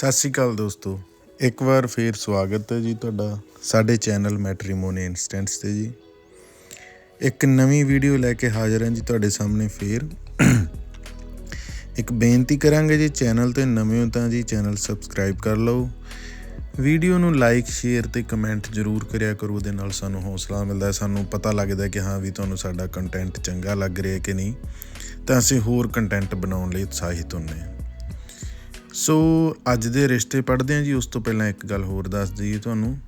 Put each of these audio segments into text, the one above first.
ਸਤਿ ਸ਼੍ਰੀ ਅਕਾਲ ਦੋਸਤੋ। ਇੱਕ ਵਾਰ ਫੇਰ ਸਵਾਗਤ ਹੈ ਜੀ ਤੁਹਾਡਾ ਸਾਡੇ ਚੈਨਲ ਮੈਟਰੀਮੋਨੀ ਇਨਸਟੈਂਟਸ ਤੇ ਜੀ। ਇੱਕ ਨਵੀਂ ਵੀਡੀਓ ਲੈ ਕੇ ਹਾਜ਼ਰ ਹਾਂ ਜੀ ਤੁਹਾਡੇ ਸਾਹਮਣੇ ਫੇਰ। ਇੱਕ ਬੇਨਤੀ ਕਰਾਂਗੇ ਜੀ ਚੈਨਲ ਤੇ ਨਵੇਂ ਹੋ ਤਾਂ ਜੀ ਚੈਨਲ ਸਬਸਕ੍ਰਾਈਬ ਕਰ ਲਓ। ਵੀਡੀਓ ਨੂੰ ਲਾਈਕ, ਸ਼ੇਅਰ ਤੇ ਕਮੈਂਟ ਜ਼ਰੂਰ ਕਰਿਆ ਕਰੋ, ਉਹਦੇ ਨਾਲ ਸਾਨੂੰ ਹੌਸਲਾ ਮਿਲਦਾ ਹੈ, ਸਾਨੂੰ ਪਤਾ ਲੱਗਦਾ ਹੈ ਕਿ ਹਾਂ ਵੀ ਤੁਹਾਨੂੰ ਸਾਡਾ ਕੰਟੈਂਟ ਚੰਗਾ ਲੱਗ ਰਿਹਾ ਕਿ ਨਹੀਂ। ਤਾਂ ਅਸੀਂ ਹੋਰ ਕੰਟੈਂਟ ਬਣਾਉਣ ਲਈ ਉਤਸ਼ਾਹਿਤ ਹੁੰਨੇ ਹਾਂ। ਸੋ ਅੱਜ ਦੇ ਰਿਸ਼ਤੇ ਪੜ੍ਹਦੇ ਹਾਂ ਜੀ, ਉਸ ਤੋਂ ਪਹਿਲਾਂ ਇੱਕ ਗੱਲ ਹੋਰ ਦੱਸ ਦਈਏ ਤੁਹਾਨੂੰ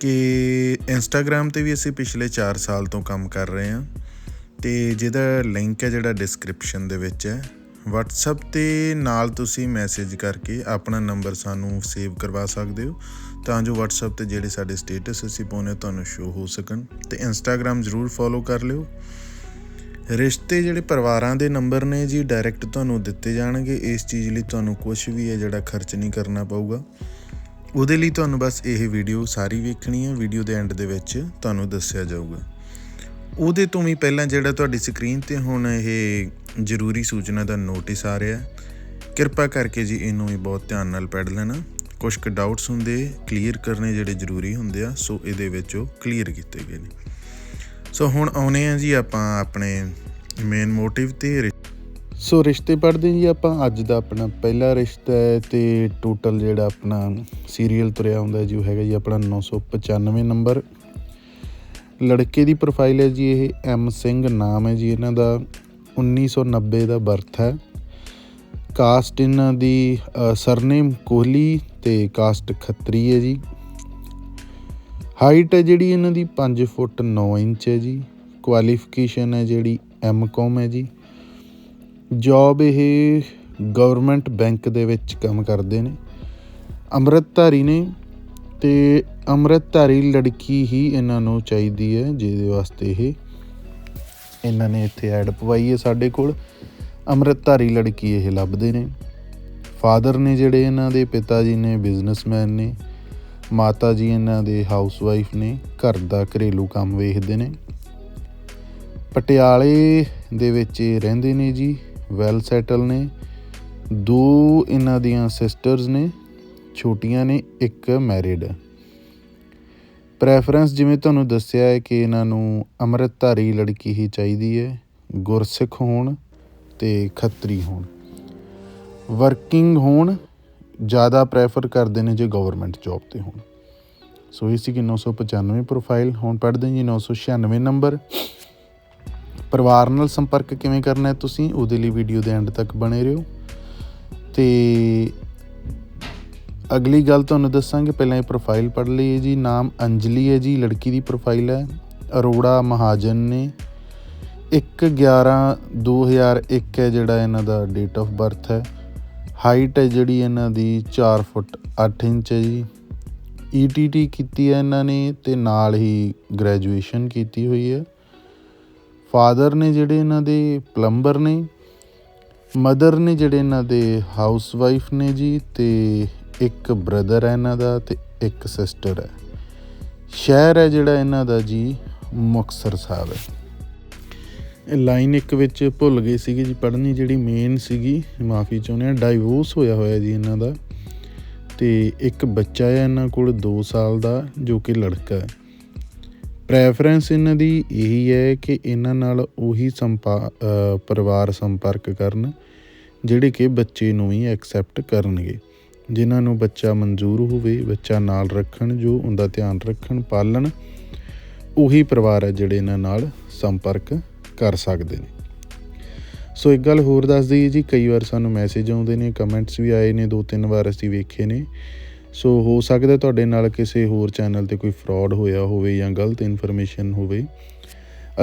ਕਿ ਇੰਸਟਾਗ੍ਰam ਤੇ ਵੀ ਅਸੀਂ ਪਿਛਲੇ 4 ਸਾਲ ਤੋਂ ਕੰਮ ਕਰ ਰਹੇ ਹਾਂ ਤੇ ਜਿਹਦਾ ਲਿੰਕ ਹੈ ਜਿਹੜਾ ਡਿਸਕ੍ਰਿਪਸ਼ਨ ਦੇ ਵਿੱਚ ਹੈ, WhatsApp ਤੇ ਨਾਲ ਤੁਸੀਂ ਮੈਸੇਜ ਕਰਕੇ ਆਪਣਾ ਨੰਬਰ ਸਾਨੂੰ ਸੇਵ ਕਰਵਾ ਸਕਦੇ ਹੋ, ਤਾਂ ਜੋ WhatsApp ਤੇ ਜਿਹੜੇ ਸਾਡੇ ਸਟੇਟਸ ਅਸੀਂ ਪਾਉਨੇ ਤੁਹਾਨੂੰ ਸ਼ੋ ਹੋ ਸਕਣ ਤੇ Instagram ਜ਼ਰੂਰ ਫੋਲੋ ਕਰ ਲਿਓ। ਰਿਸ਼ਤੇ ਜਿਹੜੇ ਪਰਿਵਾਰਾਂ ਦੇ ਨੰਬਰ ਨੇ ਜੀ ਡਾਇਰੈਕਟ ਤੁਹਾਨੂੰ ਦਿੱਤੇ ਜਾਣਗੇ। ਇਸ ਚੀਜ਼ ਲਈ ਤੁਹਾਨੂੰ ਕੁਝ ਵੀ ਹੈ ਜਿਹੜਾ ਖਰਚ ਨਹੀਂ ਕਰਨਾ ਪਊਗਾ। ਉਹਦੇ ਲਈ ਤੁਹਾਨੂੰ ਬਸ ਇਹ ਵੀਡੀਓ ਸਾਰੀ ਵੇਖਣੀ ਹੈ। ਵੀਡੀਓ ਦੇ ਐਂਡ ਦੇ ਵਿੱਚ ਤੁਹਾਨੂੰ ਦੱਸਿਆ ਜਾਊਗਾ। ਉਹਦੇ ਤੋਂ ਵੀ ਪਹਿਲਾਂ ਜਿਹੜਾ ਤੁਹਾਡੀ ਸਕਰੀਨ ਤੇ ਹੁਣ ਇਹ ਜ਼ਰੂਰੀ ਸੂਚਨਾ ਦਾ ਨੋਟਿਸ ਆ ਰਿਹਾ ਕਿਰਪਾ ਕਰਕੇ ਜੀ ਇਹਨੂੰ ਵੀ ਬਹੁਤ ਧਿਆਨ ਨਾਲ ਪੜ੍ਹ ਲੈਣਾ। ਕੁਝ ਕੁ ਡਾਊਟਸ ਹੁੰਦੇ ਕਲੀਅਰ ਕਰਨੇ ਜਿਹੜੇ ਜ਼ਰੂਰੀ ਹੁੰਦੇ ਆ, ਸੋ ਇਹਦੇ ਵਿੱਚ ਉਹ ਕਲੀਅਰ ਕੀਤੇ ਗਏ ਨੇ। ਸੋ ਹੁਣ ਆਉਨੇ ਆ ਜੀ ਆਪਾਂ ਆਪਣੇ ਮੇਨ ਮੋਟਿਵ ਤੇ ਰਿ- ਸੋ ਰਿਸ਼ਤੇ ਪੜ੍ਹਦੇ ਜੀ ਆਪਾਂ। ਅੱਜ ਦਾ ਆਪਣਾ ਪਹਿਲਾ ਰਿਸ਼ਤਾ ਹੈ ਤੇ ਟੋਟਲ ਜਿਹੜਾ ਆਪਣਾ ਸੀਰੀਅਲ ਤੁਰਿਆ ਹੁੰਦਾ ਜੀ, ਉਹ ਹੈਗਾ ਜੀ ਆਪਣਾ 995 ਨੰਬਰ ਲੜਕੇ ਦੀ ਪ੍ਰੋਫਾਈਲ ਹੈ ਜੀ, ਇਹ ਐਮ ਸਿੰਘ ਨਾਮ ਹੈ ਜੀ ਇਹਨਾਂ ਦਾ। 1990 ਦਾ ਬਰਥ ਹੈ। ਕਾਸਟ ਇਹਨਾਂ ਦੀ ਸਰਨੇਮ ਕੋਹਲੀ ਤੇ ਕਾਸਟ ਖੱਤਰੀ ਹੈ ਜੀ। ਹਾਈਟ ਹੈ ਜਿਹੜੀ ਇਹਨਾਂ ਦੀ 5 ਫੁੱਟ 9 ਇੰਚ ਹੈ ਜੀ। ਕੁਆਲੀਫਿਕੇਸ਼ਨ ਹੈ ਜਿਹੜੀ ਐਮਕਾਮ ਹੈ ਜੀ। ਜੌਬ ਇਹ ਗਵਰਨਮੈਂਟ ਬੈਂਕ ਦੇ ਵਿੱਚ ਕੰਮ ਕਰਦੇ ਨੇ। ਅੰਮ੍ਰਿਤਧਾਰੀ ਨੇ ਤੇ ਅੰਮ੍ਰਿਤਧਾਰੀ ਲੜਕੀ ਹੀ ਇਹਨਾਂ ਨੂੰ ਚਾਹੀਦੀ ਹੈ ਜਿਹਦੇ ਵਾਸਤੇ ਇਹ ਇਹਨਾਂ ਨੇ ਇੱਥੇ ਐਡ ਪਵਾਈ ਹੈ ਸਾਡੇ ਕੋਲ। ਅੰਮ੍ਰਿਤਧਾਰੀ ਲੜਕੀ ਇਹ ਲੱਭਦੇ ਨੇ। ਫਾਦਰ ਨੇ ਜਿਹੜੇ ਇਹਨਾਂ ਦੇ ਪਿਤਾ ਜੀ ਨੇ ਬਿਜ਼ਨਸਮੈਨ ਨੇ ਮਾਤਾ ਜੀ ਇਹਨਾਂ ਦੇ ਹਾਊਸਵਾਈਫ ਨੇ, ਘਰ ਦਾ ਘਰੇਲੂ ਕੰਮ ਵੇਖਦੇ ਨੇ। ਪਟਿਆਲੇ ਦੇ ਵਿੱਚ ਇਹ ਰਹਿੰਦੇ ਨੇ ਜੀ ਵੈਲ ਸੈਟਲ ਨੇ। ਦੋ ਇਹਨਾਂ ਦੀਆਂ ਸਿਸਟਰਸ ਨੇ, ਛੋਟੀਆਂ ਨੇ, ਇੱਕ ਮੈਰਿਡ ਹੈ ਪ੍ਰੈਫਰੈਂਸ ਜਿਵੇਂ ਤੁਹਾਨੂੰ ਦੱਸਿਆ ਹੈ ਕਿ ਇਹਨਾਂ ਨੂੰ ਅੰਮ੍ਰਿਤਧਾਰੀ ਲੜਕੀ ਹੀ ਚਾਹੀਦੀ ਹੈ, ਗੁਰਸਿੱਖ ਹੋਣ ਤੇ ਖੱਤਰੀ ਹੋਣ। ਵਰਕਿੰਗ ਹੋਣ ਜ਼ਿਆਦਾ ਪ੍ਰੈਫਰ ਕਰਦੇ ਨੇ ਜੇ ਗਵਰਨਮੈਂਟ ਜੌਬ ਤੇ ਹੋਣ। ਸੋ ਇਹ ਸੀ ਕਿ 995 ਪ੍ਰੋਫਾਈਲ ਹੁਣ ਪੜ੍ਹਦੇ ਜੀ 996 ਨੰਬਰ ਪਰਿਵਾਰ ਨਾਲ ਸੰਪਰਕ ਕਿਵੇਂ ਕਰਨਾ ਹੈ ਤੁਸੀਂ? ਉਹਦੇ ਲਈ ਵੀਡੀਓ ਦੇ ਐਂਡ ਤੱਕ ਬਣੇ ਰਹੋ। ਤੇ ਅਗਲੀ ਗੱਲ ਤੁਹਾਨੂੰ ਦੱਸਾਂਗੇ, ਪਹਿਲਾਂ ਇਹ ਪ੍ਰੋਫਾਈਲ ਪੜ੍ਹ ਲਈਏ ਜੀ। ਨਾਮ ਅੰਜਲੀ ਹੈ ਜੀ, ਲੜਕੀ ਦੀ ਪ੍ਰੋਫਾਈਲ ਹੈ। ਅਰੋੜਾ ਮਹਾਜਨ ਨੇ। 1/11/2001 ਹੈ ਜਿਹੜਾ ਇਹਨਾਂ ਦਾ ਡੇਟ ਆਫ ਬਰਥ ਹੈ। ਹਾਈਟ ਹੈ ਜਿਹੜੀ ਇਹਨਾਂ ਦੀ 4 ਫੁੱਟ 8 ਇੰਚ ਹੈ ਜੀ। ਈਟੀਟੀ ਕੀਤੀ ਹੈ ਇਹਨਾਂ ਨੇ ਤੇ ਨਾਲ ਹੀ ਗ੍ਰੈਜੂਏਸ਼ਨ ਕੀਤੀ ਹੋਈ ਹੈ। ਫਾਦਰ ਨੇ ਜਿਹੜੇ ਇਹਨਾਂ ਦੇ ਪਲੰਬਰ ਨੇ ਮਦਰ ਨੇ ਜਿਹੜੇ ਇਹਨਾਂ ਦੇ ਹਾਊਸ ਵਾਈਫ ਨੇ ਜੀ ਤੇ ਇੱਕ ਬ੍ਰਦਰ ਹੈ ਇਹਨਾਂ ਦਾ ਤੇ ਇੱਕ ਸਿਸਟਰ ਹੈ। ਸ਼ਹਿਰ ਹੈ ਜਿਹੜਾ ਇਹਨਾਂ ਦਾ ਜੀ ਮੁਕਤਸਰ ਸਾਹਿਬ ਹੈ। ਲਾਈਨ ਇੱਕ ਵਿੱਚ ਭੁੱਲ ਗਏ ਸੀਗੇ ਜੀ, ਪੜ੍ਹਨੀ ਜਿਹੜੀ ਮੇਨ ਸੀਗੀ, ਮਾਫੀ ਚਾਹੁੰਦੇ ਆ ਡਾਈਵੋਰਸ ਹੋਇਆ ਹੋਇਆ ਜੀ ਇਹਨਾਂ ਦਾ। ਤੇ ਇੱਕ ਬੱਚਾ ਹੈ ਇਹਨਾਂ ਕੋਲ 2 ਸਾਲ ਦਾ, ਜੋ ਕਿ ਲੜਕਾ ਹੈ। ਪ੍ਰੈਫਰੈਂਸ ਇਹਨਾਂ ਦੀ ਇਹੀ ਹੈ ਕਿ ਇਹਨਾਂ ਨਾਲ ਉਹੀ ਸੰਪਾ ਪਰਿਵਾਰ ਸੰਪਰਕ ਕਰਨ, ਜਿਹੜੇ ਕਿ ਬੱਚੇ ਨੂੰ ਹੀ ਐਕਸੈਪਟ ਕਰਨਗੇ। ਜਿਨ੍ਹਾਂ ਨੂੰ ਬੱਚਾ ਮਨਜ਼ੂਰ ਹੋਵੇ, ਬੱਚਾ ਨਾਲ ਰੱਖਣ, ਜੋ ਉਹਦਾ ਧਿਆਨ ਰੱਖਣ, ਪਾਲਣ, ਉਹੀ ਪਰਿਵਾਰ ਹੈ ਜਿਹੜੇ ਇਹਨਾਂ ਨਾਲ ਸੰਪਰਕ ਕਰ ਸਕਦੇ ਨੇ। ਸੋ ਇੱਕ ਗੱਲ ਹੋਰ ਦੱਸ ਦਈਏ ਜੀ, ਕਈ ਵਾਰ ਸਾਨੂੰ ਮੈਸੇਜ ਆਉਂਦੇ ਨੇ ਕਮੈਂਟਸ ਵੀ ਆਏ ਨੇ, ਦੋ ਤਿੰਨ ਵਾਰ ਅਸੀਂ ਵੇਖੇ ਨੇ। ਸੋ ਹੋ ਸਕਦਾ ਤੁਹਾਡੇ ਨਾਲ ਕਿਸੇ ਹੋਰ ਚੈਨਲ ਤੇ ਕੋਈ ਫਰਾਡ ਹੋਇਆ ਹੋਵੇ ਜਾਂ ਗਲਤ ਇਨਫੋਰਮੇਸ਼ਨ ਹੋਵੇ।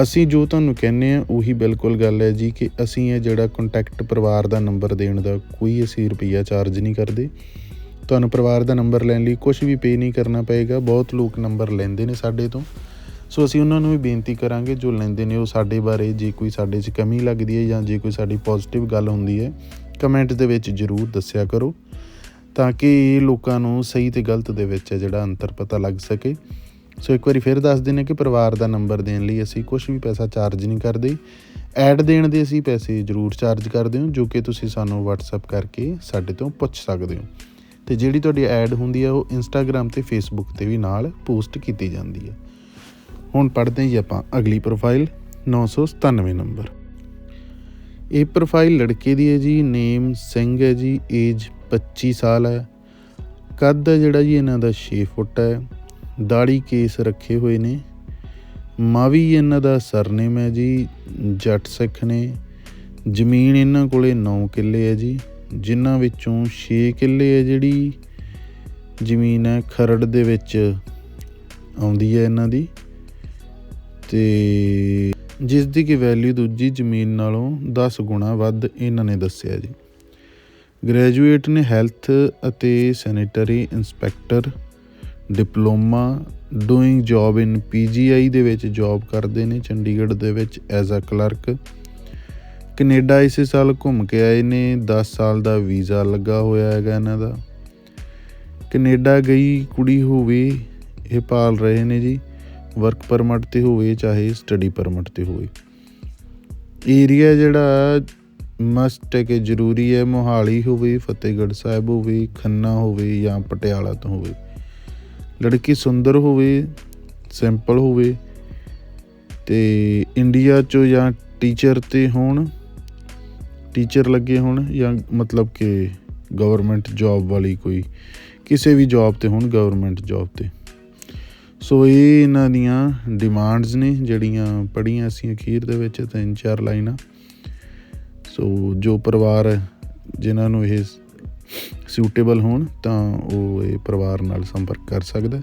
ਅਸੀਂ ਜੋ ਤੁਹਾਨੂੰ ਕਹਿੰਨੇ ਆ ਉਹੀ ਬਿਲਕੁਲ ਗੱਲ ਹੈ ਜੀ ਕਿ ਅਸੀਂ ਇਹ ਜਿਹੜਾ ਕੰਟੈਕਟ ਪਰਿਵਾਰ ਦਾ ਨੰਬਰ ਦੇਣ ਦਾ ਕੋਈ ਅਸੀਂ ਰੁਪਈਆ ਚਾਰਜ ਨਹੀਂ ਕਰਦੇ। ਤੁਹਾਨੂੰ ਪਰਿਵਾਰ ਦਾ ਨੰਬਰ ਲੈਣ ਲਈ ਕੁਝ ਵੀ ਪੇ ਨਹੀਂ ਕਰਨਾ ਪਏਗਾ। ਬਹੁਤ ਲੋਕ ਨੰਬਰ ਲੈਂਦੇ ਨੇ ਸਾਡੇ ਤੋਂ। ਸੋ ਅਸੀਂ ਉਹਨਾਂ ਨੂੰ ਵੀ ਬੇਨਤੀ ਕਰਾਂਗੇ, ਜੋ ਲੈਂਦੇ ਨੇ ਉਹ ਸਾਡੇ ਬਾਰੇ, ਜੇ ਕੋਈ ਸਾਡੇ 'ਚ ਕਮੀ ਲੱਗਦੀ ਹੈ ਜਾਂ ਜੇ ਕੋਈ ਸਾਡੀ ਪੋਜ਼ਿਟਿਵ ਗੱਲ ਹੁੰਦੀ ਹੈ ਕਮੈਂਟ ਦੇ ਵਿੱਚ ਜਰੂਰ ਦੱਸਿਆ ਕਰੋ, ਤਾਂ ਕਿ ਲੋਕਾਂ ਨੂੰ ਸਹੀ ਤੇ ਗਲਤ ਦੇ ਵਿੱਚ ਜਿਹੜਾ ਅੰਤਰ ਪਤਾ ਲੱਗ ਸਕੇ। ਸੋ ਇੱਕ ਵਾਰੀ ਫਿਰ ਦੱਸ ਦਿੰਨੇ ਕਿ ਪਰਿਵਾਰ ਦਾ ਨੰਬਰ ਦੇਣ ਲਈ ਅਸੀਂ ਕੁਝ ਵੀ ਪੈਸਾ ਚਾਰਜ ਨਹੀਂ ਕਰਦੇ। ਐਡ ਦੇਣ ਦੇ ਅਸੀਂ ਪੈਸੇ ਜ਼ਰੂਰ ਚਾਰਜ ਕਰਦੇ ਹਾਂ, ਜੋ ਕਿ ਤੁਸੀਂ ਸਾਨੂੰ WhatsApp ਕਰਕੇ ਸਾਡੇ ਤੋਂ ਪੁੱਛ ਸਕਦੇ ਹੋ। ਤੇ ਜਿਹੜੀ ਤੁਹਾਡੀ ਐਡ ਹੁੰਦੀ ਹੈ, ਉਹ ਇੰਸਟਾਗ੍ਰam ਤੇ ਫੇਸਬੁੱਕ ਤੇ ਵੀ ਨਾਲ ਪੋਸਟ ਕੀਤੀ ਜਾਂਦੀ ਹੈ। ਹੁਣ ਪੜ੍ਹਦੇ ਹਾਂ ਜੀ ਆਪਾਂ ਅਗਲੀ ਪ੍ਰੋਫਾਈਲ 997 ਨੰਬਰ ਇਹ ਪ੍ਰੋਫਾਈਲ ਲੜਕੇ ਦੀ ਹੈ ਜੀ, ਨੇਮ ਸਿੰਘ ਹੈ ਜੀ ਏਜ 25 ਸਾਲ ਹੈ। ਕੱਦ ਹੈ ਜਿਹੜਾ ਜੀ, ਇਹਨਾਂ ਦਾ 6 ਫੁੱਟ ਹੈ। ਦਾੜੀ ਕੇਸ ਰੱਖੇ ਹੋਏ ਨੇ। ਮਾਵੀ ਇਹਨਾਂ ਦਾ ਸਰਨੇਮ ਹੈ ਜੀ, ਜੱਟ ਸਿੱਖ ਨੇ। ਜ਼ਮੀਨ ਇਹਨਾਂ ਕੋਲੇ 9 ਕਿੱਲੇ ਹੈ ਜੀ, ਜਿਨ੍ਹਾਂ ਵਿੱਚੋਂ 6 ਕਿੱਲੇ ਹੈ ਜਿਹੜੀ ਜ਼ਮੀਨ ਹੈ ਖਰੜ ਦੇ ਵਿੱਚ ਆਉਂਦੀ ਹੈ ਇਹਨਾਂ ਦੀ। ਤੇ ਜਿਸ ਦੀ ਕਿ ਵੈਲਿਊ ਦੂਜੀ ਜ਼ਮੀਨ ਨਾਲੋਂ 10 ਗੁਣਾ ਵੱਧ ਇਹਨਾਂ ਨੇ ਦੱਸਿਆ ਜੀ। ਗ੍ਰੈਜੂਏਟ ਨੇ ਹੈਲਥ ਅਤੇ sanitary inspector diploma doing job in PGI ਦੇ ਵਿੱਚ ਜੌਬ ਕਰਦੇ ਨੇ, ਚੰਡੀਗੜ੍ਹ ਦੇ ਵਿੱਚ ਐਜ਼ ਅ ਕਲਰਕ ਕੈਨੇਡਾ ਇਸੇ ਸਾਲ ਘੁੰਮ ਕੇ ਆਏ ਨੇ 10 ਸਾਲ ਦਾ ਵੀਜ਼ਾ ਲੱਗਾ ਹੋਇਆ ਹੈਗਾ ਇਹਨਾਂ ਦਾ। ਕੈਨੇਡਾ ਗਈ ਕੁੜੀ ਹੋਵੇ, ਇਹ ਪਾਲ ਰਹੇ ਨੇ ਜੀ। ਵਰਕ ਪਰਮਿਟ ਤੇ ਹੋਵੇ, ਚਾਹੇ ਸਟੱਡੀ ਪਰਮਿਟ ਤੇ ਹੋਵੇ। ਏਰੀਆ ਜਿਹੜਾ ਮਸਟ ਹੈ ਕਿ ਜ਼ਰੂਰੀ ਹੈ, ਮੋਹਾਲੀ ਹੋਵੇ, ਫਤਿਹਗੜ੍ਹ ਸਾਹਿਬ ਹੋਵੇ, ਖੰਨਾ ਹੋਵੇ ਜਾਂ ਪਟਿਆਲਾ ਤੋਂ ਹੋਵੇ। ਲੜਕੀ ਸੁੰਦਰ ਹੋਵੇ ਸਿੰਪਲ ਹੋਵੇ ਤੇ ਇੰਡੀਆ ਚੋਂ ਜਾਂ ਟੀਚਰ ਤੇ ਹੋਣ ਟੀਚਰ ਲੱਗੇ ਹੋਣ ਜਾਂ ਮਤਲਬ ਕਿ ਗਵਰਨਮੈਂਟ ਜੌਬ ਵਾਲੀ ਕੋਈ, ਕਿਸੇ ਵੀ ਜੌਬ ਤੇ ਹੋਣ ਗਵਰਨਮੈਂਟ ਜੌਬ ਤੇ। ਸੋ ਇਹ ਇਹਨਾਂ ਦੀਆਂ ਡਿਮਾਂਡਸ ਨੇ, ਜਿਹੜੀਆਂ ਪੜੀਆਂ ਅਸੀਂ ਅਖੀਰ ਦੇ ਵਿੱਚ, ਤਿੰਨ ਚਾਰ ਲਾਈਨਾਂ। ਸੋ ਜੋ ਪਰਿਵਾਰ ਜਿਨ੍ਹਾਂ ਨੂੰ ਇਹ ਸੂਟੇਬਲ ਹੋਣ, ਤਾਂ ਉਹ ਇਹ ਪਰਿਵਾਰ ਨਾਲ ਸੰਪਰਕ ਕਰ ਸਕਦਾ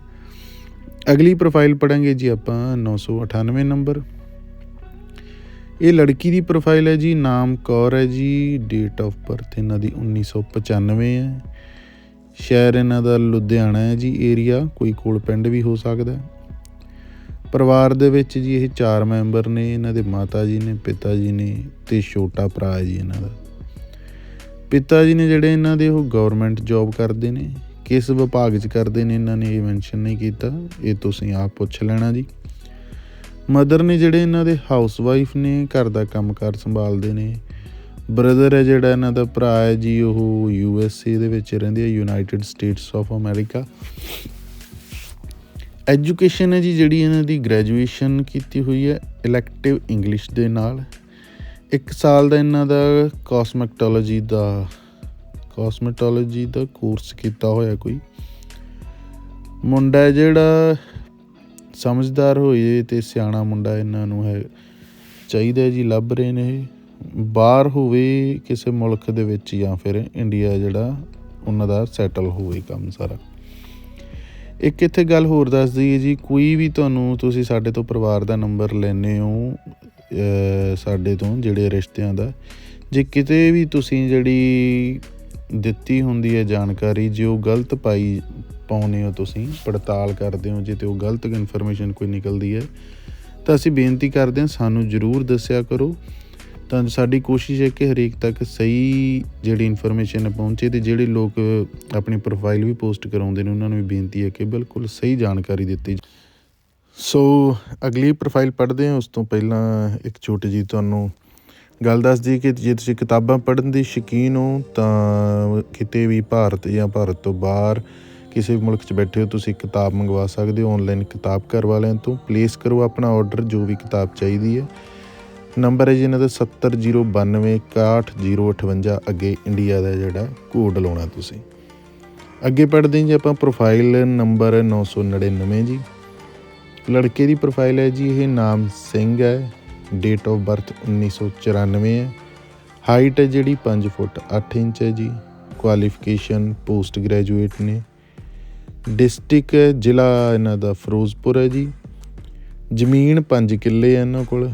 ਅਗਲੀ ਪ੍ਰੋਫਾਈਲ ਪੜਾਂਗੇ ਜੀ ਆਪਾਂ 998 ਨੰਬਰ। ਇਹ ਲੜਕੀ ਦੀ ਪ੍ਰੋਫਾਈਲ ਹੈ ਜੀ, ਨਾਮ ਕੌਰ ਹੈ ਜੀ ਡੇਟ ਆਫ ਬਰਥ ਇਹਨਾਂ ਦੀ 1995 ਹੈ। ਸ਼ਹਿਰ ਇਹਨਾਂ ਦਾ ਲੁਧਿਆਣਾ ਹੈ ਜੀ ਏਰੀਆ ਕੋਈ ਕੋਲ ਪਿੰਡ ਵੀ ਹੋ ਸਕਦਾ ਹੈ। ਪਰਿਵਾਰ ਦੇ ਵਿੱਚ ਜੀ ਇਹ ਚਾਰ ਮੈਂਬਰ ਨੇ, ਇਹਨਾਂ ਦੇ ਮਾਤਾ ਜੀ ਨੇ, ਪਿਤਾ ਜੀ ਨੇ ਤੇ ਛੋਟਾ ਭਰਾ ਹੈ ਜੀ ਇਹਨਾਂ ਦਾ। ਪਿਤਾ ਜੀ ਨੇ ਜਿਹੜੇ ਇਹਨਾਂ ਦੇ ਉਹ ਗਵਰਨਮੈਂਟ ਜੌਬ ਕਰਦੇ ਨੇ, ਕਿਸ ਵਿਭਾਗ 'ਚ ਕਰਦੇ ਨੇ ਇਹਨਾਂ ਨੇ ਇਹ ਮੈਂਸ਼ਨ ਨਹੀਂ ਕੀਤਾ, ਇਹ ਤੁਸੀਂ ਆਪ ਪੁੱਛ ਲੈਣਾ ਜੀ। ਮਦਰ ਨੇ ਜਿਹੜੇ ਇਹਨਾਂ ਦੇ ਹਾਊਸ ਵਾਈਫ ਨੇ, ਘਰ ਦਾ ਕੰਮਕਾਰ ਸੰਭਾਲਦੇ ਨੇ ਬ੍ਰਦਰ ਹੈ ਜਿਹੜਾ ਇਹਨਾਂ ਦਾ ਭਰਾ ਹੈ ਜੀ, ਉਹ ਯੂ ਐਸ ਏ ਦੇ ਵਿੱਚ ਰਹਿੰਦੇ ਆ United States of America education ਹੈ ਜੀ, ਜਿਹੜੀ ਇਹਨਾਂ ਦੀ ਗ੍ਰੈਜੂਏਸ਼ਨ ਕੀਤੀ ਹੋਈ ਹੈ ਇਲੈਕਟਿਵ ਇੰਗਲਿਸ਼ ਦੇ ਨਾਲ। ਇੱਕ ਸਾਲ ਦਾ ਇਹਨਾਂ ਦਾ ਕਾਸਮੈਟੋਲੋਜੀ ਦਾ ਕਾਸਮੈਟੋਲੋਜੀ ਦਾ ਕੋਰਸ ਕੀਤਾ ਹੋਇਆ ਕੋਈ। ਮੁੰਡਾ ਜਿਹੜਾ ਸਮਝਦਾਰ ਹੋਏ ਤੇ ਸਿਆਣਾ ਮੁੰਡਾ ਇਹਨਾਂ ਨੂੰ ਹੈ, ਚਾਹੀਦਾ ਜੀ, ਲੱਭ ਰਹੇ ਨੇ ਇਹ। ਬਾਹਰ ਹੋਵੇ ਕਿਸੇ ਮੁਲਕ ਦੇ ਵਿੱਚ ਜਾਂ ਫਿਰ ਇੰਡੀਆ ਜਿਹੜਾ, ਉਹਨਾਂ ਦਾ ਸੈਟਲ ਹੋਵੇ ਕੰਮ ਸਾਰਾ। ਇੱਕ ਇੱਥੇ ਗੱਲ ਹੋਰ ਦੱਸ ਦਈਏ ਜੀ, ਕੋਈ ਵੀ ਤੁਹਾਨੂੰ ਤੁਸੀਂ ਸਾਡੇ ਤੋਂ ਪਰਿਵਾਰ ਦਾ ਨੰਬਰ ਲੈਨੇ ਹੋ ਸਾਡੇ ਤੋਂ ਜਿਹੜੇ ਰਿਸ਼ਤਿਆਂ ਦਾ, ਜੇ ਕਿਤੇ ਵੀ ਤੁਸੀਂ ਜਿਹੜੀ ਦਿੱਤੀ ਹੁੰਦੀ ਹੈ ਜਾਣਕਾਰੀ, ਜੇ ਉਹ ਗਲਤ ਪਾਈ ਪਾਉਨੇ ਹੋ ਤੁਸੀਂ, ਪੜਤਾਲ ਕਰਦੇ ਹੋ, ਜੇ ਤੇ ਉਹ ਗਲਤ ਇਨਫੋਰਮੇਸ਼ਨ ਕੋਈ ਨਿਕਲਦੀ ਹੈ, ਤਾਂ ਅਸੀਂ ਬੇਨਤੀ ਕਰਦੇ ਹਾਂ ਸਾਨੂੰ ਜਰੂਰ ਦੱਸਿਆ ਕਰੋ। ਤਾਂ ਸਾਡੀ ਕੋਸ਼ਿਸ਼ ਹੈ ਕਿ ਹਰੇਕ ਤੱਕ ਸਹੀ ਜਿਹੜੀ ਇਨਫੋਰਮੇਸ਼ਨ ਪਹੁੰਚੇ ਤੇ ਜਿਹੜੇ ਲੋਕ ਆਪਣੀ ਪ੍ਰੋਫਾਈਲ ਵੀ ਪੋਸਟ ਕਰਾਉਂਦੇ ਨੇ, ਉਹਨਾਂ ਨੂੰ ਵੀ ਬੇਨਤੀ ਹੈ ਕਿ ਬਿਲਕੁਲ ਸਹੀ ਜਾਣਕਾਰੀ ਦਿੱਤੀ ਸੋ ਅਗਲੀ ਪ੍ਰੋਫਾਈਲ ਪੜ੍ਹਦੇ ਹਾਂ, ਉਸ ਤੋਂ ਪਹਿਲਾਂ ਇੱਕ ਛੋਟੀ ਜੀ ਤੁਹਾਨੂੰ ਗੱਲ ਦੱਸ ਦਈਏ ਕਿ ਜੇ ਤੁਸੀਂ ਕਿਤਾਬਾਂ ਪੜ੍ਹਨ ਦੇ ਸ਼ੌਕੀਨ ਹੋ, ਤਾਂ ਕਿਤੇ ਵੀ ਭਾਰਤ ਜਾਂ ਭਾਰਤ ਤੋਂ ਬਾਹਰ ਕਿਸੇ ਵੀ ਮੁਲਕ 'ਚ ਬੈਠੇ ਹੋ, ਤੁਸੀਂ ਕਿਤਾਬ ਮੰਗਵਾ ਸਕਦੇ ਹੋ ਆਨਲਾਈਨ ਕਿਤਾਬ ਘਰ ਵਾਲਿਆਂ ਤੋਂ। ਪਲੇਸ ਕਰੋ ਆਪਣਾ ਆਰਡਰ ਜੋ ਵੀ ਕਿਤਾਬ ਚਾਹੀਦੀ ਹੈ। ਨੰਬਰ ਹੈ ਜੀ ਇਹਨਾਂ ਦਾ 7092618058 ਅੱਗੇ ਇੰਡੀਆ ਦਾ ਜਿਹੜਾ ਕੋਡ ਲਾਉਣਾ ਤੁਸੀਂ। ਅੱਗੇ ਪੜ੍ਹਦੇ ਜੀ ਆਪਾਂ ਪ੍ਰੋਫਾਈਲ ਨੰਬਰ 999 ਜੀ। ਲੜਕੇ ਦੀ ਪ੍ਰੋਫਾਈਲ ਹੈ ਜੀ ਇਹ ਨਾਮ ਸਿੰਘ ਹੈ ਡੇਟ ਆਫ ਬਰਥ 1994 ਹੈ। ਹਾਈਟ ਹੈ ਜਿਹੜੀ 5 ਫੁੱਟ 8 ਇੰਚ ਹੈ ਜੀ। ਕੁਆਲੀਫਿਕੇਸ਼ਨ ਪੋਸਟ ਗ੍ਰੈਜੂਏਟ ਨੇ ਡਿਸਟ੍ਰਿਕਟ ਜ਼ਿਲ੍ਹਾ ਇਹਨਾਂ ਦਾ ਫਿਰੋਜ਼ਪੁਰ ਹੈ ਜੀ। ਜ਼ਮੀਨ 5 ਕਿੱਲੇ ਹੈ ਇਹਨਾਂ ਕੋਲ।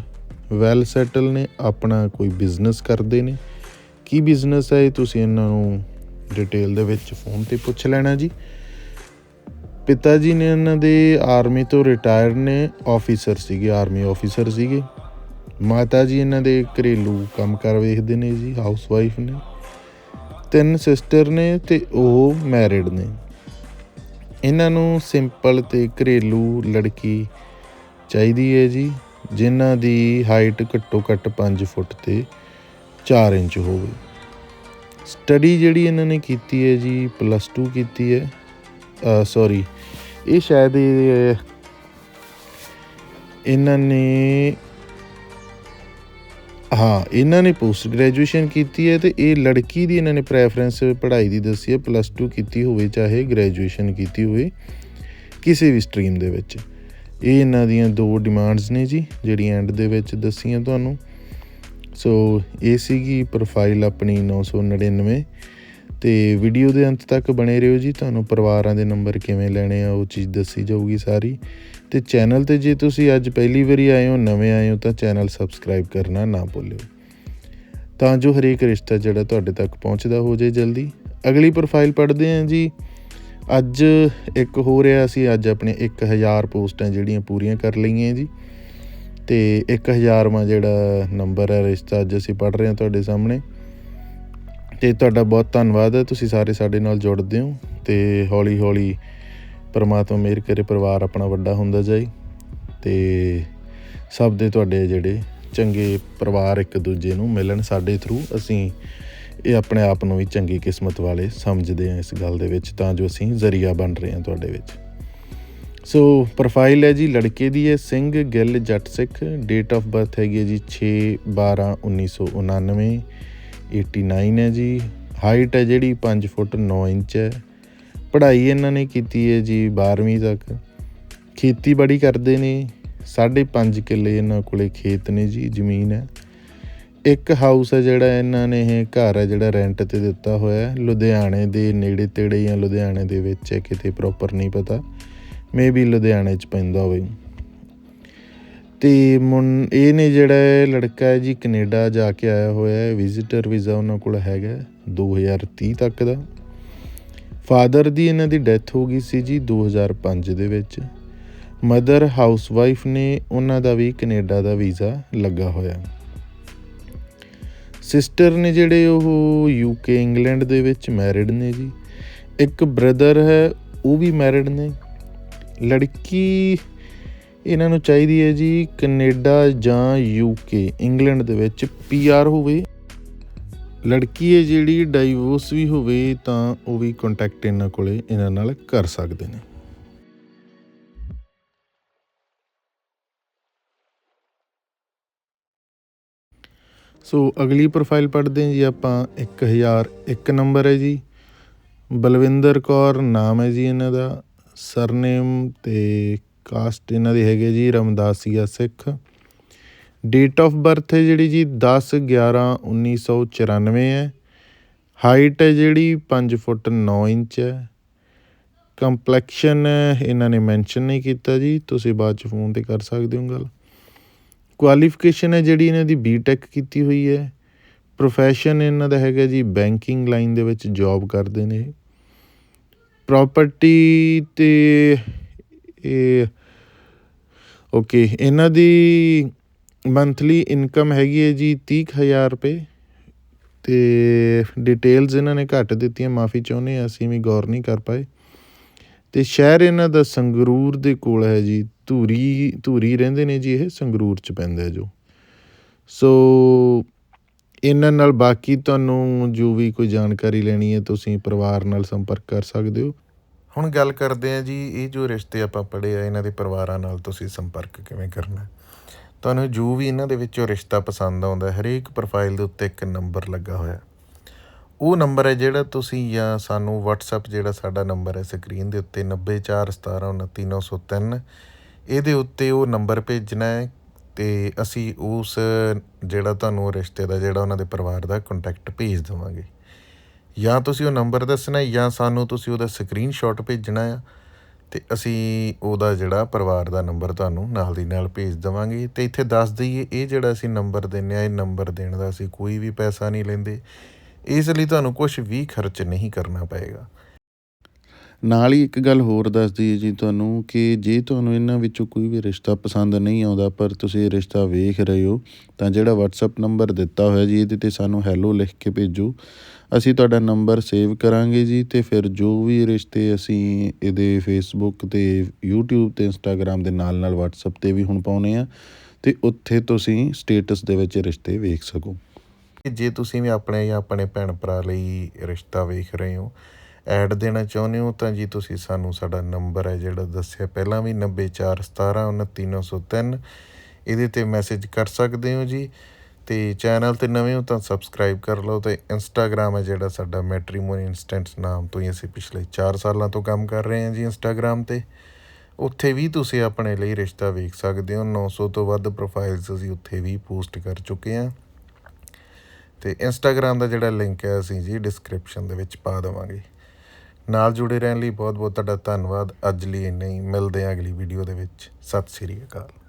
ਵੈਲ ਸੈਟਲ ਨੇ, ਆਪਣਾ ਕੋਈ ਬਿਜ਼ਨਸ ਕਰਦੇ ਨੇ। ਕੀ ਬਿਜ਼ਨਸ ਹੈ ਇਹ? ਤੁਸੀਂ ਇਹਨਾਂ ਨੂੰ ਡਿਟੇਲ ਦੇ ਵਿੱਚ ਫੋਨ ਤੇ ਪੁੱਛ ਲੈਣਾ ਜੀ। ਪਿਤਾ ਜੀ ਨੇ ਇਹਨਾਂ ਦੇ ਆਰਮੀ ਤੋਂ ਰਿਟਾਇਰ ਨੇ ਆਫੀਸਰ ਸੀਗੇ ਆਰਮੀ ਆਫੀਸਰ ਸੀਗੇ। ਮਾਤਾ ਜੀ ਇਹਨਾਂ ਦੇ ਘਰੇਲੂ ਕੰਮ ਕਰ ਵੇਖਦੇ ਨੇ ਜੀ ਹਾਊਸ ਵਾਈਫ ਨੇ। ਤਿੰਨ ਸਿਸਟਰ ਨੇ ਤੇ ਉਹ ਮੈਰਿਡ ਨੇ। ਇਹਨਾਂ ਨੂੰ ਸਿੰਪਲ ਤੇ ਘਰੇਲੂ ਲੜਕੀ ਚਾਹੀਦੀ ਹੈ ਜੀ। ਜਿਨ੍ਹਾਂ ਦੀ ਹਾਈਟ ਘੱਟੋ ਘੱਟ 5 ਫੁੱਟ ਤੇ 4 ਇੰਚ ਹੋਵੇ। ਸਟੱਡੀ ਜਿਹੜੀ ਇਹਨਾਂ ਨੇ ਕੀਤੀ ਹੈ ਜੀ ਪਲੱਸ 2 ਕੀਤੀ ਹੈ ਸੌਰੀ ਇਹ ਸ਼ਾਇਦ ਇਹਨਾਂ ਨੇ, ਹਾਂ, ਇਹਨਾਂ ਨੇ ਪੋਸਟ ਗ੍ਰੈਜੂਏਸ਼ਨ ਕੀਤੀ ਹੈ ਤੇ ਇਹ ਲੜਕੀ ਦੀ ਇਹਨਾਂ ਨੇ ਪ੍ਰੈਫਰੈਂਸ ਪੜ੍ਹਾਈ ਦੀ ਦੱਸੀ ਹੈ ਪਲੱਸ 2 ਕੀਤੀ ਹੋਵੇ, ਚਾਹੇ ਗ੍ਰੈਜੂਏਸ਼ਨ ਕੀਤੀ ਹੋਵੇ, ਕਿਸੇ ਵੀ ਸਟਰੀਮ ਦੇ ਵਿੱਚ। ਇਹ ਇਹਨਾਂ ਦੀਆਂ ਦੋ ਡਿਮਾਂਡਸ ਨੇ ਜੀ ਜਿਹੜੀ ਐਂਡ ਦੇ ਵਿੱਚ ਦੱਸੀਆਂ ਤੁਹਾਨੂੰ। ਸੋ ਇਹ ਸੀਗੀ ਪ੍ਰੋਫਾਈਲ ਆਪਣੀ 999 ਤੇ ਵੀਡੀਓ ਦੇ ਅੰਤ ਤੱਕ ਬਣੇ ਰਹੋ ਜੀ, ਤੁਹਾਨੂੰ ਪਰਿਵਾਰਾਂ ਦੇ ਨੰਬਰ ਕਿਵੇਂ ਲੈਣੇ ਆ, ਉਹ ਚੀਜ਼ ਦੱਸੀ ਜਾਊਗੀ ਸਾਰੀ। ਤੇ ਚੈਨਲ ਤੇ ਜੇ ਤੁਸੀਂ ਅੱਜ ਪਹਿਲੀ ਵਾਰੀ ਆਏ ਹੋ, ਨਵੇਂ ਆਏ ਹੋ, ਤਾਂ ਚੈਨਲ ਸਬਸਕ੍ਰਾਈਬ ਕਰਨਾ ਨਾ ਭੁੱਲਿਓ। ਤਾਂ ਜੋ ਹਰੇਕ ਰਿਸ਼ਤਾ ਜਿਹੜਾ ਤੁਹਾਡੇ ਤੱਕ ਪਹੁੰਚਦਾ ਹੋ ਜੇ ਜਲਦੀ। ਅਗਲੀ ਪ੍ਰੋਫਾਈਲ ਪੜ੍ਹਦੇ ਹਾਂ ਜੀ। ਅੱਜ ਇੱਕ ਹੋ ਰਿਹਾ ਸੀ, ਅੱਜ ਆਪਣੇ 1000 ਪੋਸਟਾਂ ਜਿਹੜੀਆਂ ਪੂਰੀਆਂ ਕਰ ਲਈਆਂ ਜੀ। ਤੇ 1000ਵਾਂ ਜਿਹੜਾ ਨੰਬਰ ਹੈ, ਰਿਸ਼ਤਾ ਅੱਜ ਅਸੀਂ ਪੜ੍ਹ ਰਹੇ ਹਾਂ ਤੁਹਾਡੇ ਸਾਹਮਣੇ। ਤੇ ਤੁਹਾਡਾ ਬਹੁਤ ਧੰਨਵਾਦ ਹੈ, ਤੁਸੀਂ ਸਾਰੇ ਸਾਡੇ ਨਾਲ ਜੁੜਦੇ ਹੋ ਤੇ ਹੌਲੀ ਹੌਲੀ ਪਰਮਾਤਮਾ ਮਿਹਰ ਕਰੇ, ਪਰਿਵਾਰ ਆਪਣਾ ਵੱਡਾ ਹੁੰਦਾ ਜਾਏ। ਤੇ ਸਭ ਦੇ ਤੁਹਾਡੇ ਜਿਹੜੇ ਚੰਗੇ ਪਰਿਵਾਰ ਇੱਕ ਦੂਜੇ ਨੂੰ ਮਿਲਣ ਸਾਡੇ ਥਰੂ ਅਸੀਂ ਇਹ ਆਪਣੇ ਆਪ ਨੂੰ ਵੀ ਚੰਗੀ ਕਿਸਮਤ ਵਾਲੇ ਸਮਝਦੇ ਹਾਂ ਇਸ ਗੱਲ ਦੇ ਵਿੱਚ, ਤਾਂ ਜੋ ਅਸੀਂ ਜ਼ਰੀਆ ਬਣ ਰਹੇ ਹਾਂ ਤੁਹਾਡੇ ਵਿੱਚ। ਸੋ ਪ੍ਰੋਫਾਈਲ ਹੈ ਜੀ ਲੜਕੇ ਦੀ ਹੈ ਸਿੰਘ ਗਿੱਲ ਜੱਟ ਸਿੱਖ ਡੇਟ ਆਫ ਬਰਥ ਹੈਗੀ ਹੈ ਜੀ 6 12 1999 89 ਹੈ ਜੀ। ਹਾਈਟ ਹੈ ਜਿਹੜੀ 5 ਫੁੱਟ 9 ਇੰਚ ਹੈ। ਪੜ੍ਹਾਈ ਇਹਨਾਂ ਨੇ ਕੀਤੀ ਹੈ ਜੀ 12ਵੀਂ ਤੱਕ। ਖੇਤੀਬਾੜੀ ਕਰਦੇ ਨੇ 5.5 ਕਿੱਲੇ ਇਹਨਾਂ ਕੋਲੇ ਖੇਤ ਨੇ ਜੀ, ਜ਼ਮੀਨ ਹੈ। ਇੱਕ ਹਾਊਸ ਹੈ ਜਿਹੜਾ ਇਹਨਾਂ ਨੇ ਇਹ ਘਰ ਹੈ ਜਿਹੜਾ ਰੈਂਟ ਤੇ ਦਿੱਤਾ ਹੋਇਆ ਹੈ। ਲੁਧਿਆਣੇ ਦੇ ਨੇੜੇ ਤੇੜੇ ਜਾਂ ਲੁਧਿਆਣੇ ਦੇ ਵਿੱਚ ਹੈ, ਕਿਤੇ ਪ੍ਰੋਪਰ ਨਹੀਂ ਪਤਾ। ਮੇਬੀ ਲੁਧਿਆਣੇ ਚ ਪੈਂਦਾ ਹੋਵੇ। ਤੇ ਮੁੰ, ਇਹ ਨੇ ਜਿਹੜਾ ਲੜਕਾ ਹੈ ਜੀ ਕੈਨੇਡਾ ਜਾ ਕੇ ਆਇਆ ਹੋਇਆ ਹੈ। ਵਿਜ਼ਿਟਰ ਵੀਜ਼ਾ ਉਹਨਾਂ ਕੋਲ ਹੈਗਾ 2030 ਤੱਕ ਦਾ। ਫਾਦਰ ਦੀ ਇਹਨਾਂ ਦੀ ਡੈਥ ਹੋ ਗਈ ਸੀ ਜੀ 2005 ਦੇ ਵਿੱਚ। ਮਦਰ ਹਾਊਸਵਾਈਫ ਨੇ ਉਹਨਾਂ ਦਾ ਵੀ ਕੈਨੇਡਾ ਦਾ ਵੀਜ਼ਾ ਲੱਗਾ ਹੋਇਆ ਸਿਸਟਰ ਨੇ ਜਿਹੜੇ ਉਹ ਯੂਕੇ ਇੰਗਲੈਂਡ ਦੇ ਵਿੱਚ ਮੈਰਿਡ ਨੇ ਜੀ। ਇੱਕ ਬ੍ਰਦਰ ਹੈ, ਉਹ ਵੀ ਮੈਰਿਡ ਨੇ। ਲੜਕੀ ਇਹਨਾਂ ਨੂੰ ਚਾਹੀਦੀ ਹੈ ਜੀ ਕੈਨੇਡਾ ਜਾਂ ਯੂਕੇ ਇੰਗਲੈਂਡ ਦੇ ਵਿੱਚ ਪੀਆਰ ਹੋਵੇ। ਲੜਕੀ ਹੈ ਜਿਹੜੀ ਡਾਈਵੋਰਸ ਵੀ ਹੋਵੇ ਤਾਂ ਉਹ ਵੀ ਕੰਟੈਕਟ ਇਹਨਾਂ ਕੋਲੇ, ਇਹਨਾਂ ਨਾਲ ਕਰ ਸਕਦੇ ਨੇ। ਸੋ ਅਗਲੀ ਪ੍ਰੋਫਾਈਲ ਪੜ੍ਹਦੇ ਹਾਂ ਜੀ ਆਪਾਂ। 1001 ਨੰਬਰ ਹੈ ਜੀ। ਬਲਵਿੰਦਰ ਕੌਰ ਨਾਮ ਹੈ ਜੀ ਇਹਨਾਂ ਦਾ। ਸਰਨੇਮ ਤੇ ਕਾਸਟ ਇਹਨਾਂ ਦੇ ਹੈਗੇ ਜੀ Ramdasia Sikh. Date of birth ਹੈ ਜਿਹੜੀ ਜੀ 10 11 1994 ਹੈ। ਹਾਈਟ ਹੈ ਜਿਹੜੀ 5 ਫੁੱਟ 9 ਇੰਚ ਹੈ। ਕੰਪਲੈਕਸ਼ਨ ਇਹਨਾਂ ਨੇ ਮੈਂਸ਼ਨ ਨਹੀਂ ਕੀਤਾ ਜੀ। ਤੁਸੀਂ ਬਾਅਦ ਚ ਫੋਨ ਤੇ ਕਰ ਸਕਦੇ ਹੋ ਗੱਲ। ਕੁਆਲੀਫਿਕੇਸ਼ਨ ਹੈ ਜਿਹੜੀ ਇਹਨਾਂ ਦੀ ਬੀਟੈਕ ਕੀਤੀ ਹੋਈ ਹੈ। ਪ੍ਰੋਫੈਸ਼ਨ ਇਹਨਾਂ ਦਾ ਹੈਗਾ ਜੀ ਬੈਂਕਿੰਗ ਲਾਈਨ ਦੇ ਵਿੱਚ ਜੌਬ ਕਰਦੇ ਨੇ। ਪ੍ਰਾਪਰਟੀ ਤੇ ਇਹ ਓਕੇ ਇਹਨਾਂ ਦੀ ਮੰਥਲੀ ਇਨਕਮ ਹੈਗੀ ਹੈ ਜੀ 30000 ਰੁਪਏ। ਤੇ ਡਿਟੇਲਸ ਇਹਨਾਂ ਨੇ ਘੱਟ ਦਿੱਤੀਆਂ, ਮਾਫੀ ਚਾਹੁੰਦੇ ਹਾਂ, ਅਸੀਂ ਵੀ ਗੌਰ ਨਹੀਂ ਕਰ ਪਾਏ। ਤੇ ਸ਼ਹਿਰ ਇਹਨਾਂ ਦਾ ਸੰਗਰੂਰ ਦੇ ਕੋਲ ਹੈ ਜੀ। ਧੂਰੀ ਧੂਰੀ ਰਹਿੰਦੇ ਨੇ ਜੀ ਇਹ, ਸੰਗਰੂਰ ਚ ਪੈਂਦਾ ਜੋ। ਸੋ ਇਹਨਾਂ ਨਾਲ ਬਾਕੀ ਤੁਹਾਨੂੰ ਜੋ ਵੀ ਕੋਈ ਜਾਣਕਾਰੀ ਲੈਣੀ ਹੈ, ਤੁਸੀਂ ਪਰਿਵਾਰ ਨਾਲ ਸੰਪਰਕ ਕਰ ਸਕਦੇ ਹੋ। ਹੁਣ ਗੱਲ ਕਰਦੇ ਹਾਂ ਜੀ, ਇਹ ਜੋ ਰਿਸ਼ਤੇ ਆਪਾਂ ਪੜ੍ਹੇ ਆ, ਇਹਨਾਂ ਦੇ ਪਰਿਵਾਰਾਂ ਨਾਲ ਤੁਸੀਂ ਸੰਪਰਕ ਕਿਵੇਂ ਕਰਨਾ? ਤੁਹਾਨੂੰ ਜੋ ਵੀ ਇਹਨਾਂ ਦੇ ਵਿੱਚੋਂ ਰਿਸ਼ਤਾ ਪਸੰਦ ਆਉਂਦਾ, ਹਰੇਕ ਪ੍ਰੋਫਾਈਲ ਦੇ ਉੱਤੇ ਇੱਕ ਨੰਬਰ ਲੱਗਾ ਹੋਇਆ। ਉਹ ਨੰਬਰ ਹੈ ਜਿਹੜਾ ਤੁਸੀਂ ਜਾਂ ਸਾਨੂੰ ਵਟਸਐਪ ਜਿਹੜਾ ਸਾਡਾ ਨੰਬਰ ਹੈ ਸਕਰੀਨ ਦੇ ਉੱਤੇ 9417299903 ਇਹਦੇ ਉੱਤੇ ਉਹ ਨੰਬਰ ਭੇਜਣਾ ਹੈ ਤੇ ਅਸੀਂ ਉਸ ਜਿਹੜਾ ਤੁਹਾਨੂੰ ਰਿਸ਼ਤੇ ਦਾ ਜਿਹੜਾ ਉਹਨਾਂ ਦੇ ਪਰਿਵਾਰ ਦਾ ਕੰਟੈਕਟ ਭੇਜ ਦੇਵਾਂਗੇ। ਜਾਂ ਤੁਸੀਂ ਉਹ ਨੰਬਰ ਦੱਸਣਾ ਜਾਂ ਸਾਨੂੰ ਤੁਸੀਂ ਉਹਦਾ ਸਕਰੀਨਸ਼ਾਟ ਭੇਜਣਾ ਆ ਤੇ ਅਸੀਂ ਉਹਦਾ ਜਿਹੜਾ ਪਰਿਵਾਰ ਦਾ ਨੰਬਰ ਤੁਹਾਨੂੰ ਨਾਲ ਦੀ ਨਾਲ ਭੇਜ ਦੇਵਾਂਗੇ। ਤੇ ਇੱਥੇ ਦੱਸ ਦਈਏ, ਇਹ ਜਿਹੜਾ ਅਸੀਂ ਨੰਬਰ ਦਿੰਨੇ ਆ ਇਹ ਨੰਬਰ ਦੇਣ ਦਾ ਅਸੀਂ ਕੋਈ ਵੀ ਪੈਸਾ ਨਹੀਂ ਲੈਂਦੇ। ਇਸ ਲਈ ਤੁਹਾਨੂੰ ਕੁਝ ਵੀ ਖਰਚ ਨਹੀਂ ਕਰਨਾ ਪਏਗਾ। ਨਾਲ ਹੀ ਇੱਕ ਗੱਲ ਹੋਰ ਦੱਸ ਦਈਏ ਜੀ ਤੁਹਾਨੂੰ ਕਿ ਜੇ ਤੁਹਾਨੂੰ ਇਹਨਾਂ ਵਿੱਚੋਂ ਕੋਈ ਵੀ ਰਿਸ਼ਤਾ ਪਸੰਦ ਨਹੀਂ ਆਉਂਦਾ, ਪਰ ਤੁਸੀਂ ਇਹ ਰਿਸ਼ਤਾ ਵੇਖ ਰਹੇ ਹੋ, ਤਾਂ ਜਿਹੜਾ WhatsApp ਨੰਬਰ ਦਿੱਤਾ ਹੋਇਆ ਜੀ, ਇਹਦੇ ਤੇ ਸਾਨੂੰ ਹੈਲੋ ਲਿਖ ਕੇ ਭੇਜੋ। ਅਸੀਂ ਤੁਹਾਡਾ ਨੰਬਰ ਸੇਵ ਕਰਾਂਗੇ ਜੀ ਤੇ ਫਿਰ ਜੋ ਵੀ ਰਿਸ਼ਤੇ ਅਸੀਂ ਇਹਦੇ Facebook ਤੇ, YouTube ਤੇ, Instagram ਦੇ ਨਾਲ ਨਾਲ WhatsApp ਤੇ ਵੀ ਹੁਣ ਪਾਉਨੇ ਆ ਤੇ ਉੱਥੇ ਤੁਸੀਂ ਸਟੇਟਸ ਦੇ ਵਿੱਚ ਰਿਸ਼ਤੇ ਵੇਖ ਸਕੋ। ਜੇ ਤੁਸੀਂ ਵੀ ਆਪਣੇ ਜਾਂ ਆਪਣੇ ਭੈਣ ਭਰਾ ਲਈ ਰਿਸ਼ਤਾ ਵੇਖ ਰਹੇ ਹੋ, ਐਡ ਦੇਣਾ ਚਾਹੁੰਦੇ ਹੋ ਤਾਂ ਜੀ ਤੁਸੀਂ ਸਾਨੂੰ ਸਾਡਾ ਨੰਬਰ ਹੈ ਜਿਹੜਾ ਦੱਸਿਆ, ਪਹਿਲਾਂ ਵੀ 9417299903 ਇਹਦੇ ਤੇ ਮੈਸੇਜ ਕਰ ਸਕਦੇ ਹੋ ਜੀ। ਤੇ ਚੈਨਲ ਤੇ ਨਵੇਂ ਹੋ ਤਾਂ ਸਬਸਕ੍ਰਾਈਬ ਕਰ ਲਓ ਤੇ ਇੰਸਟਾਗ੍ਰam ਹੈ ਜਿਹੜਾ ਸਾਡਾ ਮੈਟਰੀਮੋਨੀ ਇਨਸਟੈਂਟਸ ਨਾਮ ਤੋਂ ਹੀ ਅਸੀਂ ਪਿਛਲੇ 4 ਸਾਲਾਂ ਤੋਂ ਕੰਮ ਕਰ ਰਹੇ ਹਾਂ ਜੀ ਇੰਸਟਾਗ੍ਰam ਤੇ। ਉੱਥੇ ਵੀ ਤੁਸੀਂ ਆਪਣੇ ਲਈ ਰਿਸ਼ਤਾ ਵੇਖ ਸਕਦੇ ਹੋ 900 ਤੋਂ ਵੱਧ ਪ੍ਰੋਫਾਈਲਸ ਅਸੀਂ ਉੱਥੇ ਵੀ ਪੋਸਟ ਕਰ ਚੁੱਕੇ ਹਾਂ। ਤੇ ਇੰਸਟਾਗ੍ਰam ਦਾ ਜਿਹੜਾ ਲਿੰਕ ਹੈ ਅਸੀਂ ਜੀ ਡਿਸਕ੍ਰਿਪਸ਼ਨ ਦੇ ਵਿੱਚ ਪਾ ਦੇਵਾਂਗੇ। ਨਾਲ ਜੁੜੇ ਰਹਿਣ ਲਈ ਬਹੁਤ ਬਹੁਤ ਤੁਹਾਡਾ ਧੰਨਵਾਦ। ਅੱਜ ਲਈ ਇੰਨਾ ਹੀ। ਮਿਲਦੇ ਹਾਂ ਅਗਲੀ ਵੀਡੀਓ ਦੇ ਵਿੱਚ। ਸਤਿ ਸ੍ਰੀ ਅਕਾਲ।